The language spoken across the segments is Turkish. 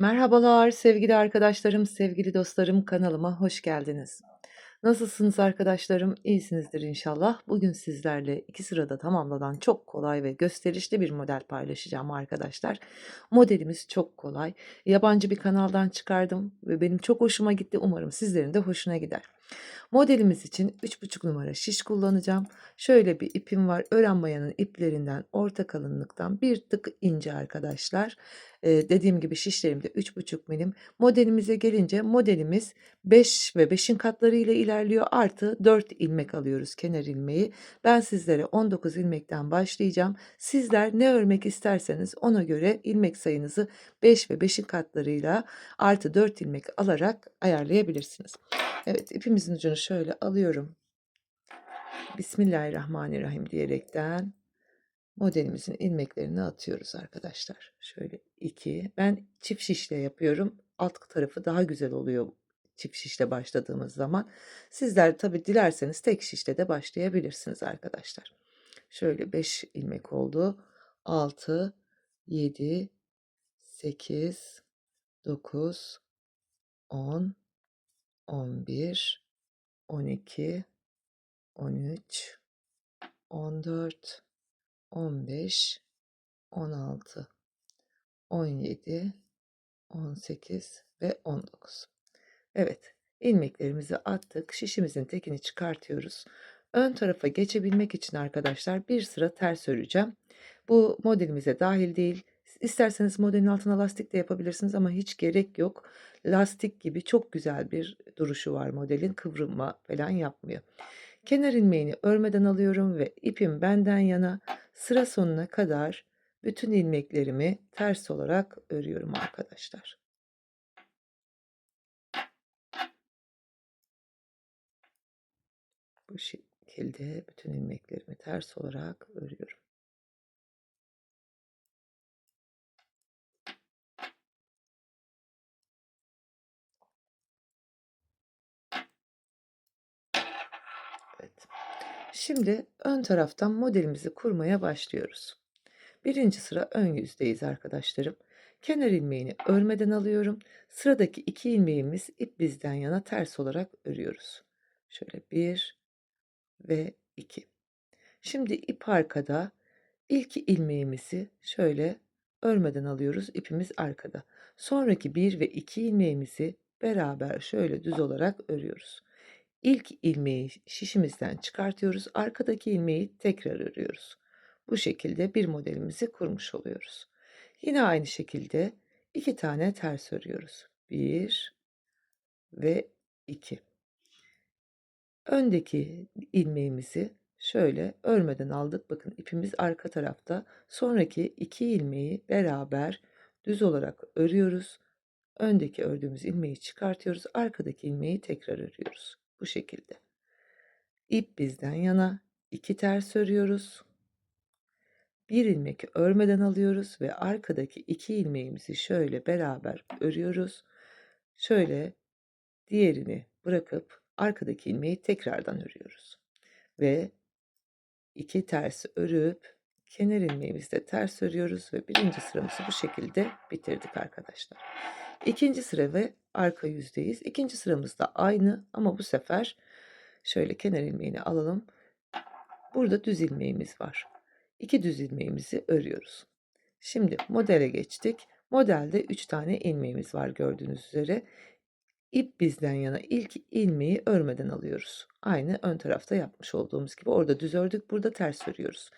Merhabalar sevgili arkadaşlarım, sevgili dostlarım kanalıma hoş geldiniz. Nasılsınız arkadaşlarım? İyisinizdir inşallah. Bugün sizlerle iki sırada tamamlanan çok kolay ve gösterişli bir model paylaşacağım arkadaşlar. Modelimiz çok kolay. Yabancı bir kanaldan çıkardım ve benim çok hoşuma gitti. Umarım sizlerin de hoşuna gider. Modelimiz için 3,5 numara şiş kullanacağım. Şöyle bir ipim var. Ören mayanın iplerinden orta kalınlıktan bir tık ince arkadaşlar. Ee, dediğim gibi şişlerim de 3,5 milim. Modelimize gelince modelimiz 5 ve 5'in katları ile ilerliyor. Artı 4 ilmek alıyoruz kenar ilmeği. Ben sizlere 19 ilmekten başlayacağım. Sizler ne örmek isterseniz ona göre ilmek sayınızı 5 ve 5'in katlarıyla artı 4 ilmek alarak ayarlayabilirsiniz. Evet ipimizin ucunu şöyle alıyorum. Bismillahirrahmanirrahim diyerekten modelimizin ilmeklerini atıyoruz arkadaşlar. Şöyle iki. Ben çift şişle yapıyorum. Alt tarafı daha güzel oluyor çift şişle başladığımız zaman. Sizler tabi dilerseniz tek şişle de başlayabilirsiniz arkadaşlar. Şöyle 5 ilmek oldu. 6, 7, 8, 9, 10, 11, 12, 13, 14, 15, 16, 17, 18 ve 19. Evet, ilmeklerimizi attık. Şişimizin tekini çıkartıyoruz. Ön tarafa geçebilmek için arkadaşlar bir sıra ters öreceğim. Bu modelimize dahil değil. İsterseniz modelin altına lastik de yapabilirsiniz ama hiç gerek yok. Lastik gibi çok güzel bir duruşu var modelin. Kıvrılma falan yapmıyor. Kenar ilmeğini örmeden alıyorum ve ipim benden yana sıra sonuna kadar bütün ilmeklerimi ters olarak örüyorum arkadaşlar. Bu şekilde bütün ilmeklerimi ters olarak örüyorum. Şimdi ön taraftan modelimizi kurmaya başlıyoruz. Birinci sıra ön yüzdeyiz arkadaşlarım. Kenar ilmeğini örmeden alıyorum. Sıradaki iki ilmeğimiz ip bizden yana ters olarak örüyoruz. Şöyle bir ve iki. Şimdi ip arkada. İlk ilmeğimizi şöyle örmeden alıyoruz. İpimiz arkada. Sonraki bir ve iki ilmeğimizi beraber şöyle düz olarak örüyoruz. İlk ilmeği şişimizden çıkartıyoruz. Arkadaki ilmeği tekrar örüyoruz. Bu şekilde bir modelimizi kurmuş oluyoruz. Yine aynı şekilde iki tane ters örüyoruz. Bir ve iki. Öndeki ilmeğimizi şöyle örmeden aldık. Bakın ipimiz arka tarafta. Sonraki iki ilmeği beraber düz olarak örüyoruz. Öndeki ördüğümüz ilmeği çıkartıyoruz. Arkadaki ilmeği tekrar örüyoruz. Bu şekilde. İp bizden yana iki ters örüyoruz. Bir ilmek örmeden alıyoruz ve arkadaki iki ilmeğimizi şöyle beraber örüyoruz. Şöyle diğerini bırakıp arkadaki ilmeği tekrardan örüyoruz. Ve iki ters örüp kenar ilmeğimizde ters örüyoruz ve birinci sıramızı bu şekilde bitirdik arkadaşlar. İkinci sıra ve arka yüzdeyiz. İkinci sıramız da aynı ama bu sefer şöyle kenar ilmeğini alalım. Burada düz ilmeğimiz var. İki düz ilmeğimizi örüyoruz. Şimdi modele geçtik. Modelde 3 tane ilmeğimiz var gördüğünüz üzere. İp bizden yana ilk ilmeği örmeden alıyoruz. Aynı ön tarafta yapmış olduğumuz gibi orada düz ördük, burada ters örüyoruz.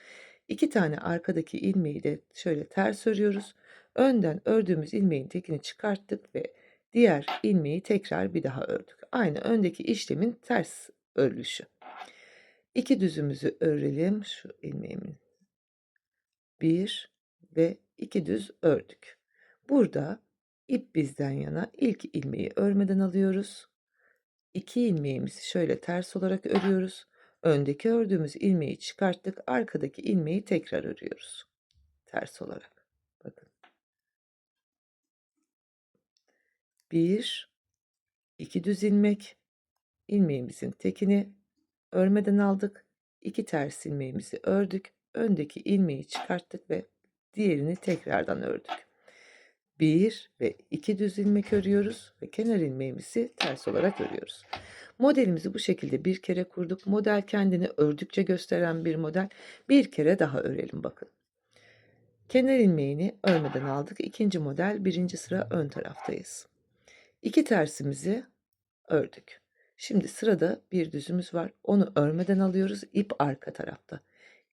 İki tane arkadaki ilmeği de şöyle ters örüyoruz. Önden ördüğümüz ilmeğin tekini çıkarttık ve diğer ilmeği tekrar bir daha ördük. Aynı öndeki işlemin ters örülüşü. İki düzümüzü örelim. Şu ilmeğimin bir ve iki düz ördük. Burada ip bizden yana ilk ilmeği örmeden alıyoruz. İki ilmeğimizi şöyle ters olarak örüyoruz. Öndeki ördüğümüz ilmeği çıkarttık. Arkadaki ilmeği tekrar örüyoruz. Ters olarak. Bakın. Bir, iki düz ilmek. ilmeğimizin tekini örmeden aldık. İki ters ilmeğimizi ördük. Öndeki ilmeği çıkarttık ve diğerini tekrardan ördük. 1 ve 2 düz ilmek örüyoruz ve kenar ilmeğimizi ters olarak örüyoruz. Modelimizi bu şekilde bir kere kurduk. Model kendini ördükçe gösteren bir model. Bir kere daha örelim bakın. Kenar ilmeğini örmeden aldık. İkinci model birinci sıra ön taraftayız. İki tersimizi ördük. Şimdi sırada bir düzümüz var. Onu örmeden alıyoruz. İp arka tarafta.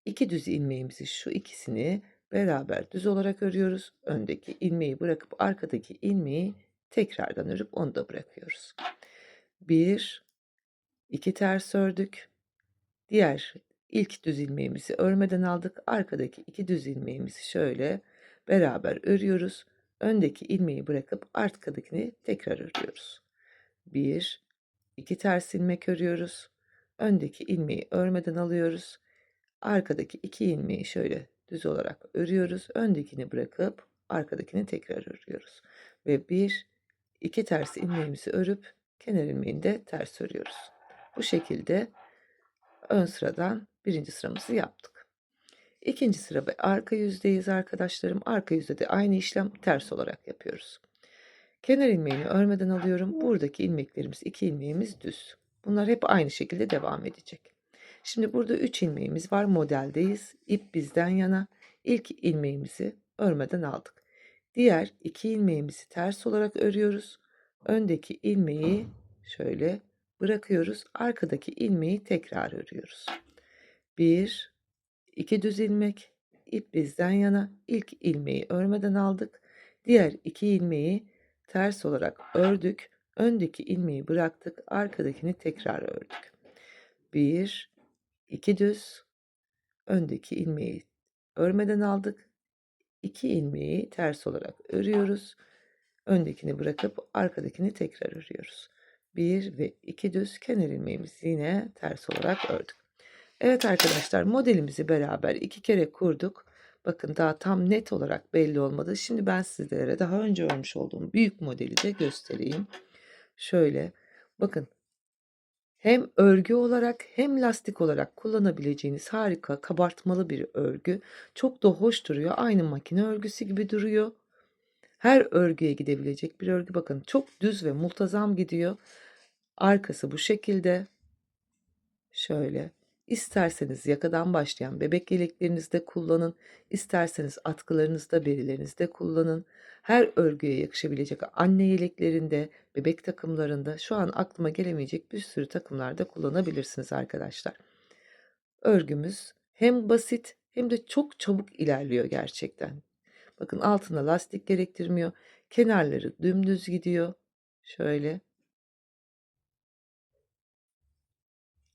İki düz ilmeğimizi şu ikisini beraber düz olarak örüyoruz. Öndeki ilmeği bırakıp arkadaki ilmeği tekrardan örüp onu da bırakıyoruz. Bir, iki ters ördük. Diğer ilk düz ilmeğimizi örmeden aldık. Arkadaki iki düz ilmeğimizi şöyle beraber örüyoruz. Öndeki ilmeği bırakıp arkadakini tekrar örüyoruz. Bir, iki ters ilmek örüyoruz. Öndeki ilmeği örmeden alıyoruz. Arkadaki iki ilmeği şöyle düz olarak örüyoruz. Öndekini bırakıp arkadakini tekrar örüyoruz. Ve bir, iki ters ilmeğimizi örüp kenar ilmeğini de ters örüyoruz. Bu şekilde ön sıradan birinci sıramızı yaptık. İkinci sıra ve arka yüzdeyiz arkadaşlarım. Arka yüzde de aynı işlem ters olarak yapıyoruz. Kenar ilmeğini örmeden alıyorum. Buradaki ilmeklerimiz iki ilmeğimiz düz. Bunlar hep aynı şekilde devam edecek. Şimdi burada 3 ilmeğimiz var. Modeldeyiz. İp bizden yana. İlk ilmeğimizi örmeden aldık. Diğer iki ilmeğimizi ters olarak örüyoruz. Öndeki ilmeği şöyle bırakıyoruz. Arkadaki ilmeği tekrar örüyoruz. 1 2 düz ilmek ip bizden yana ilk ilmeği örmeden aldık. Diğer iki ilmeği ters olarak ördük. Öndeki ilmeği bıraktık. Arkadakini tekrar ördük. 1 2 düz öndeki ilmeği örmeden aldık. 2 ilmeği ters olarak örüyoruz. Öndekini bırakıp arkadakini tekrar örüyoruz. 1 ve 2 düz kenar ilmeğimizi yine ters olarak ördük. Evet arkadaşlar modelimizi beraber iki kere kurduk. Bakın daha tam net olarak belli olmadı. Şimdi ben sizlere daha önce örmüş olduğum büyük modeli de göstereyim. Şöyle bakın hem örgü olarak hem lastik olarak kullanabileceğiniz harika kabartmalı bir örgü. Çok da hoş duruyor. Aynı makine örgüsü gibi duruyor. Her örgüye gidebilecek bir örgü. Bakın çok düz ve multazam gidiyor. Arkası bu şekilde. Şöyle. İsterseniz yakadan başlayan bebek yeleklerinizde kullanın. isterseniz atkılarınızda, berilerinizde kullanın. Her örgüye yakışabilecek anne yeleklerinde, bebek takımlarında şu an aklıma gelemeyecek bir sürü takımlarda kullanabilirsiniz arkadaşlar. Örgümüz hem basit hem de çok çabuk ilerliyor gerçekten. Bakın altına lastik gerektirmiyor. Kenarları dümdüz gidiyor. Şöyle.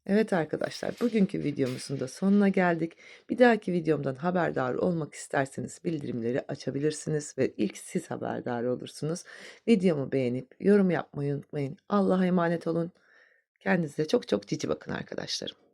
Evet arkadaşlar bugünkü videomuzun da sonuna geldik. Bir dahaki videomdan haberdar olmak isterseniz bildirimleri açabilirsiniz ve ilk siz haberdar olursunuz. Videomu beğenip yorum yapmayı unutmayın. Allah'a emanet olun. Kendinize çok çok cici bakın arkadaşlarım.